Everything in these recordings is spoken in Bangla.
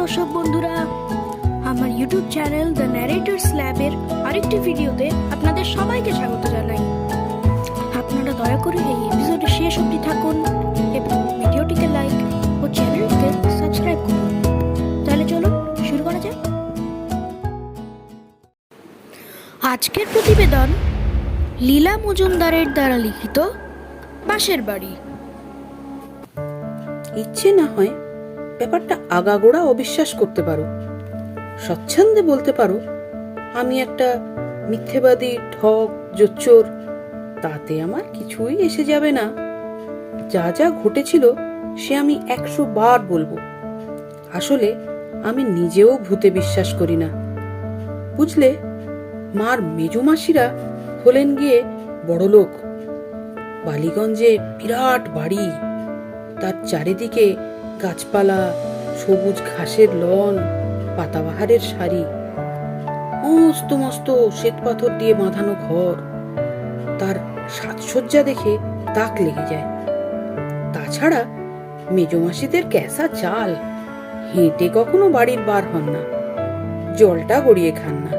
দর্শক বন্ধুরা, আমার ইউটিউব চ্যানেল দ্য ন্যারেটর্স ল্যাবের আরেকটি ভিডিওতে আপনাদের সবাইকে স্বাগত জানাই। আপনারা দয়া করে এই এপিসোডের শেষ অবধি থাকুন এবং ভিডিওটিকে লাইক ও চ্যানেলকে সাবস্ক্রাইব করুন। তাহলে চলুন, শুরু করা যাক। আজকের প্রতিবেদন লীলা মজুমদারের দ্বারা লিখিত পাশের বাড়ি। ইচ্ছে না হয় ব্যাপারটা আগাগোড়া অবিশ্বাস করতে পারো। স্বচ্ছন্দে বলতে পারো, আমি একটা মিথ্যেবাদী ঠক জোচ্চোর, তাতে আমার কিছুই এসে যাবে না। যা যা ঘটেছিল, সে আমি একশো বার বলব। আসলে আমি নিজেও ভূতে বিশ্বাস করি না। বুঝলে? মার মেজমাসিরা হলেন গিয়ে বড়লোক। বালিগঞ্জে বিরাট বাড়ি। তার চারিদিকে গাছপালা, সবুজ ঘাসের লন, পাতাবাহারের সারি মস্ত মস্ত শ্বেত পাথর দিয়ে বাঁধানো ঘর। তার সাজসজ্জা দেখে তাক লেগে যায়। তাছাড়া মেজমাসিদের ক্যাসা চাল, হেঁটে কখনো বাড়ির বার হন না। জলটা গড়িয়ে খান না।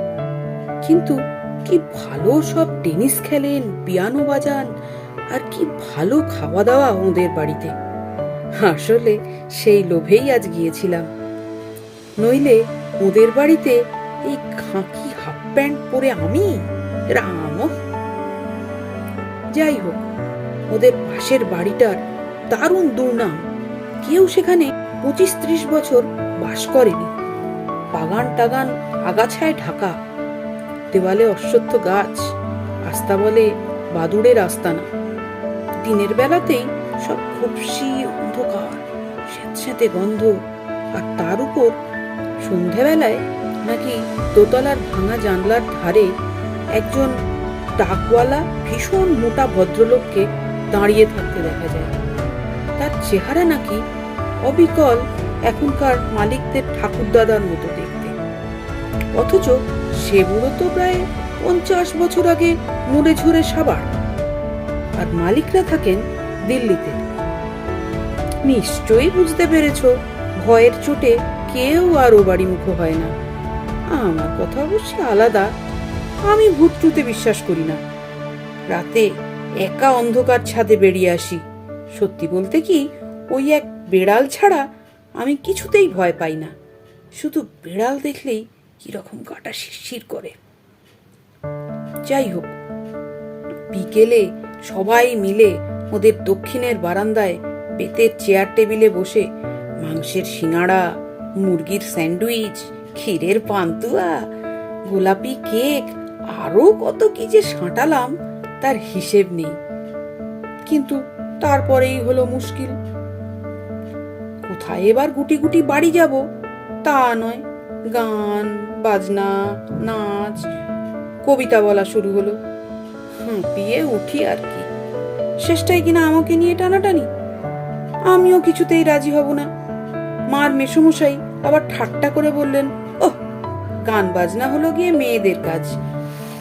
কিন্তু কি ভালো সব টেনিস খেলেন, পিয়ানো বাজান, আর কি ভালো খাওয়া দাওয়া ওদের বাড়িতে। আসলে সেই লোভেই আজ গিয়েছিলাম। নইলে ওদের বাড়িতে এই খাঁকি হাফ প্যান্ট পরে আমি? রাম যাই হোক ওদের পাশের বাড়িটার দারুণ দুর্নাম। কেউ সেখানে পঁচিশ ত্রিশ বছর বাস করেনি। বাগান টাগান আগাছায় ঢাকা। দেওয়ালে অশ্বত্থ গাছ আস্তা বলে বাদুড়ের আস্তানা। দিনের বেলাতেই সব খুবসি অন্ধকার, স্যাঁতস্যাঁতে গন্ধ, আর তার উপর সন্ধ্যাবেলায় নাকি দোতলার ভাঙা জানলার ধারে একজন ডাকওয়ালা ভীষণ মোটা ভদ্রলোককে দাঁড়িয়ে থাকতে দেখা যায়। তার চেহারা নাকি অবিকল এখনকার মালিকদের ঠাকুরদাদার মতো দেখতে। অথচ সে বুড়ো তো প্রায় পঞ্চাশ বছর আগে মুড়ে ঝরে সাবার। আর মালিকরা থাকেন দিল্লিতে। নিশ্চয়ই বুঝতে পেরেছ, ভয়ের চোটে কেউ আর ও বাড়ি মুখ হয় না। আমার কথা অবশ্যই আলাদা। আমি ভূত টুতে বিশ্বাস করি না। রাতে একা অন্ধকার ছাদে বেরিয়ে আসি। সত্যি বলতে কি, ওই এক বেড়াল ছাড়া আমি কিছুতেই ভয় পাই না। শুধু বেড়াল দেখলেই কীরকম কাটা শিরশির করে। যাই হোক, বিকেলে সবাই মিলে ওদের দক্ষিণের বারান্দায় বেতের চেয়ার টেবিলে বসে মাংসের সিঙাড়া মুরগির স্যান্ডউইচ, ক্ষীরের পান্তুয়া, গোলাপি কেক আরও কত কি যে সাঁটালাম তার হিসেব নেই। কিন্তু তারপরেই হলো মুশকিল। কোথায় এবার গুটি গুটি বাড়ি যাব? তা নয়, গান, বাজনা, নাচ, কবিতা বলা শুরু হলো। হাঁপিয়ে উঠি আর কি। শেষটায় কিনা আমাকে নিয়ে টানাটানি? আমিও কিছুতেই রাজি হব না। মার মেসমশাই আবার ঠাট্টা করে বললেন, ওহ, গান বাজনা হলো গিয়ে মেয়েদের কাজ,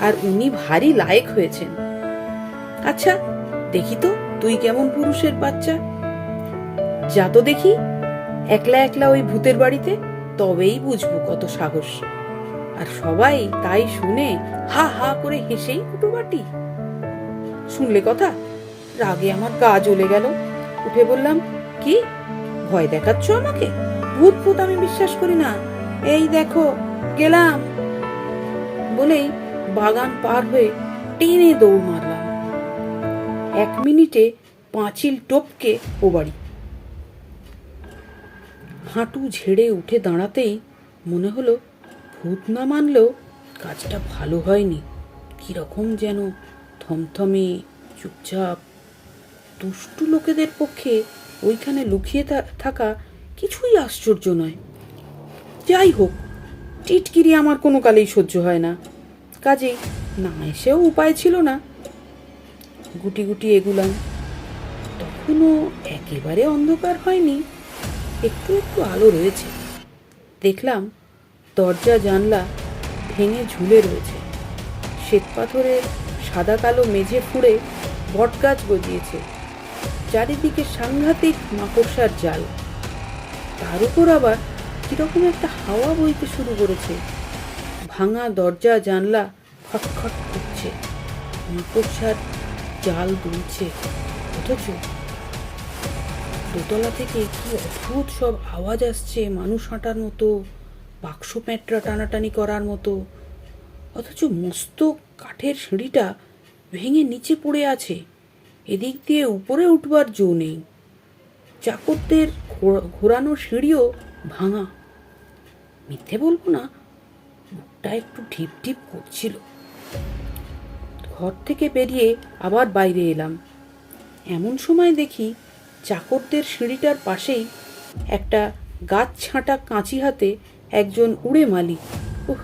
আর উনি ভারী লায়েক হয়েছেন। আচ্ছা দেখি তো তুই কেমন পুরুষের বাচ্চা। যা তো দেখি, একলা একলা ওই ভূতের বাড়িতে, তবেই বুঝব কত সাহস। আর সবাই তাই শুনে হা হা করে হেসেই কুটুবাটি। শুনলে কথা? রাগে আমার গা জ্বলে গেল। উঠে বললাম, কি? ভয় দেখাচ্ছ আমাকে? ভূত ভূত আমি বিশ্বাস করি না। এই দেখো, গেলাম। বলেই বাগান পার হয়ে টেনে দৌড় মারলাম। এক মিনিটে পাঁচিল টপকে ও বাড়ি। হাঁটু ঝেড়ে উঠে দাঁড়াতেই মনে হলো ভূত না মানলেও কাজটা ভালো হয়নি। কীরকম যেন থমথমে, চুপচাপ দুষ্টু লোকেদের পক্ষে ওইখানে লুকিয়ে থাকা কিছুই আশ্চর্য নয়। যাই হোক, টিটকিরি আমার কোনো কালেই সহ্য হয় না। কাজেই না এসেও উপায় ছিল না। গুটি গুটি এগুলাম। তখনও একেবারে অন্ধকার হয়নি। একটু একটু আলো রয়েছে। দেখলাম দরজা, জানলা ভেঙে ঝুলে রয়েছে। শ্বেতপাথরের সাদা কালো মেঝে ফুঁড়ে বটগাছ গজিয়েছে। চারিদিকে সাংঘাতিক মাকড়সার জাল। তার উপর আবার কীরকম একটা হাওয়া বইতে শুরু করেছে। ভাঙা দরজা, জানলা খটখট করছে। মাকড়সার জাল দুলছে। অথচ দোতলা থেকে কি অদ্ভুত সব আওয়াজ আসছে মানুষ হাঁটার মতো, বাক্স প্যাঁটরা টানাটানি করার মতো। অথচ মস্ত কাঠের সিঁড়িটা ভেঙে নিচে পড়ে আছে। এদিক দিয়ে উপরে উঠবার জো নেই। চাকরদের ঘোরা- ঘোরানো সিঁড়িও ভাঙা। মিথ্যে বলব না বুকটা একটু ঢিপ ঢিপ করছিল। ঘর থেকে বেরিয়ে আবার বাইরে এলাম। এমন সময় দেখি চাকরদের সিঁড়িটার পাশেই একটা গাছ ছাঁটা কাঁচি হাতে একজন উড়ে মালিক। উহ,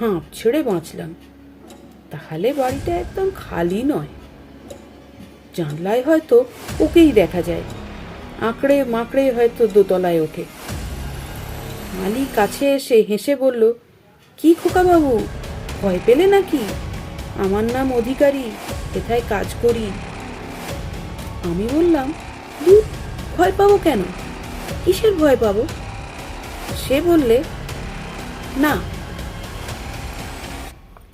হাঁপ ছেড়ে বাঁচলাম। তাহলে বাড়িটা একদম খালি নয়। জানলায় হয়তো ওকেই দেখা যায়। আঁকড়ে মাকড়ে হয়তো দোতলায় ওঠে। মালি কাছে এসে হেসে বলল কি খোকাবাবু ভয় পেলে নাকি? আমার নাম অধিকারী এথায় কাজ করি? আমি বললাম "ধুর, ভয় পাবো কেন? কিসের ভয় পাবো? সে বললে না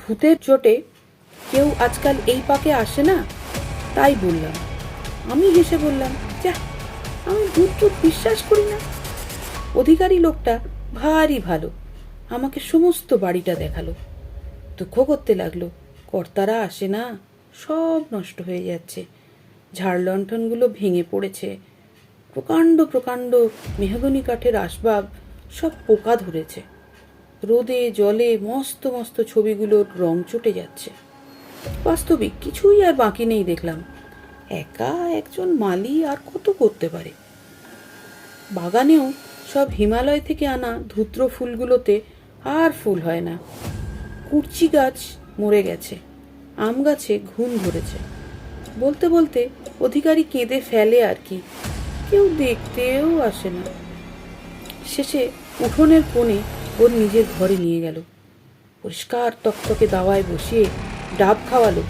ভূতের চোটে কেউ আজকাল এই পাকে আসে না। তাই বললাম। আমি হেসে বললাম যা আমি ভূত বিশ্বাস করি না। অধিকারী লোকটা ভারী ভালো, আমাকে সমস্ত বাড়িটা দেখাল। দুঃখ করতে লাগল, কর্তারা আসে না, সব নষ্ট হয়ে যাচ্ছে। ঝাড় লণ্ঠনগুলো ভেঙে পড়েছে। প্রকাণ্ড প্রকাণ্ড মেহগনি কাঠের আসবাব সব পোকা ধরেছে। রোদে, জলে মস্ত মস্ত ছবিগুলোর রং চটে যাচ্ছে। বাস্তবিক কিছুই আর বাকি নেই দেখলাম। একা একজন মালি আর কত করতে পারে? বাগানেও সব হিমালয় থেকে আনা ধূত্র ফুলগুলোতে আর ফুল হয় না। কুরচি গাছ মরে গেছে, আম গাছে ঘুম ধরেছে। বলতে বলতে অধিকারী কেঁদে ফেলে আর কি, কেউ দেখতেও আসে না। শেষে উঠোনের কোণে ওর নিজের ঘরে নিয়ে গেল। পরিষ্কার তকতকে দাওয়ায় বসিয়ে ডাব খাওয়ালো।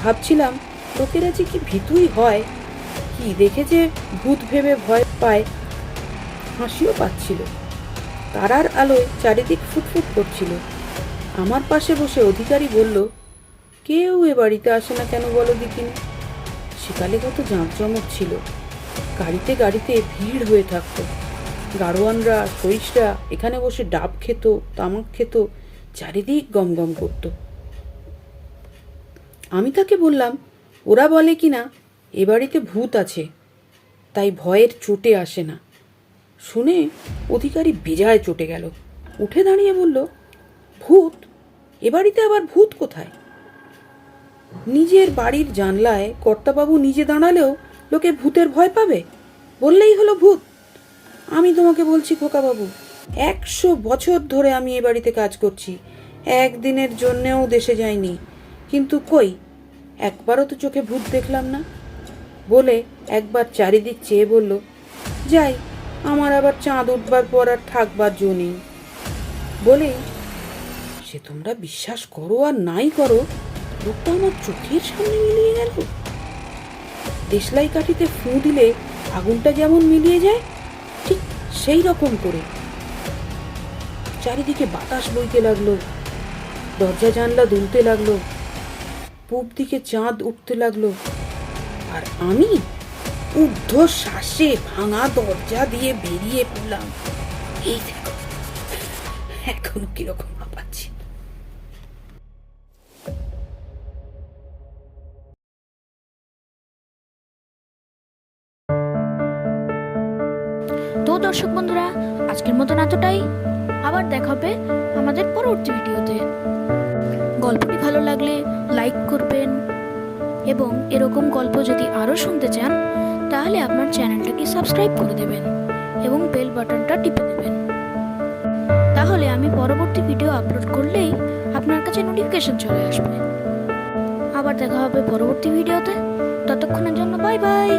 ভাবছিলাম লোকেরা যে কি ভীতুই হয়? কি দেখে যে ভূত ভেবে ভয় পায়? হাসিও পাচ্ছিল। তারার আলোয় চারিদিক ফুটফুট করছিল। আমার পাশে বসে অধিকারী বলল, কেউ এ বাড়িতে আসে না কেন বলো দেখিনি সেকালে কত জাঁকজমক ছিল। গাড়িতে গাড়িতে ভিড় হয়ে থাকতো। গাড়োয়ানরা সইসরা এখানে বসে ডাব খেত, তামাক খেত, চারিদিক গমগম করতো। আমি তাকে বললাম, ওরা বলে কি না, এ বাড়িতে ভূত আছে, তাই ভয়ের চোটে আসে না। শুনে অধিকারী বেজায় চটে গেল। উঠে দাঁড়িয়ে বলল, ভূত? এ বাড়িতে আবার ভূত কোথায়? নিজের বাড়ির জানলায় কর্তাবাবু নিজে দাঁড়ালেও লোকে ভূতের ভয় পাবে, বললেই হলো ভূত। আমি তোমাকে বলছি, খোকাবাবু, একশো বছর ধরে আমি এ বাড়িতে কাজ করছি, একদিনের জন্যেও দেশে যাইনি, কিন্তু কই একবারও তো চোখে ভূত দেখলাম না। বলে একবার চারিদিক চেয়ে বলল, যাই, আমার আবার চাঁদ উঠবার পর আর থাকবার জো নেই। বলেই সে তোমরা বিশ্বাস করো আর নাই করো, লোকটা আমার চোখের সামনে মিলিয়ে গেল। দেশলাই কাঠিতে ফু দিলে আগুনটা যেমন মিলিয়ে যায়, ঠিক সেই রকম করে। চারিদিকে বাতাস বইতে লাগল, দরজা জানলা দুলতে লাগল পূব দিকে চাঁদ উঠতে লাগল। আর আমি ঊর্ধ্ব শ্বাসে ভাঙা দরজা দিয়ে বেরিয়ে পড়লাম। এই দেখো, এখনও কীরকম দর্শক বন্ধুরা, আজকের মতন এতটাই। আবার দেখা হবে আমাদের পরবর্তী ভিডিওতে। গল্পটি ভালো লাগলে লাইক করবেন এবং এরকম গল্প যদি আরও শুনতে চান, তাহলে আপনার চ্যানেলটাকে সাবস্ক্রাইব করে দেবেন এবং বেল বাটনটা টিপে দেবেন। তাহলে আমি পরবর্তী ভিডিও আপলোড করলেই আপনার কাছে নোটিফিকেশন চলে আসবে। আবার দেখা হবে পরবর্তী ভিডিওতে। ততক্ষণের জন্য বাই বাই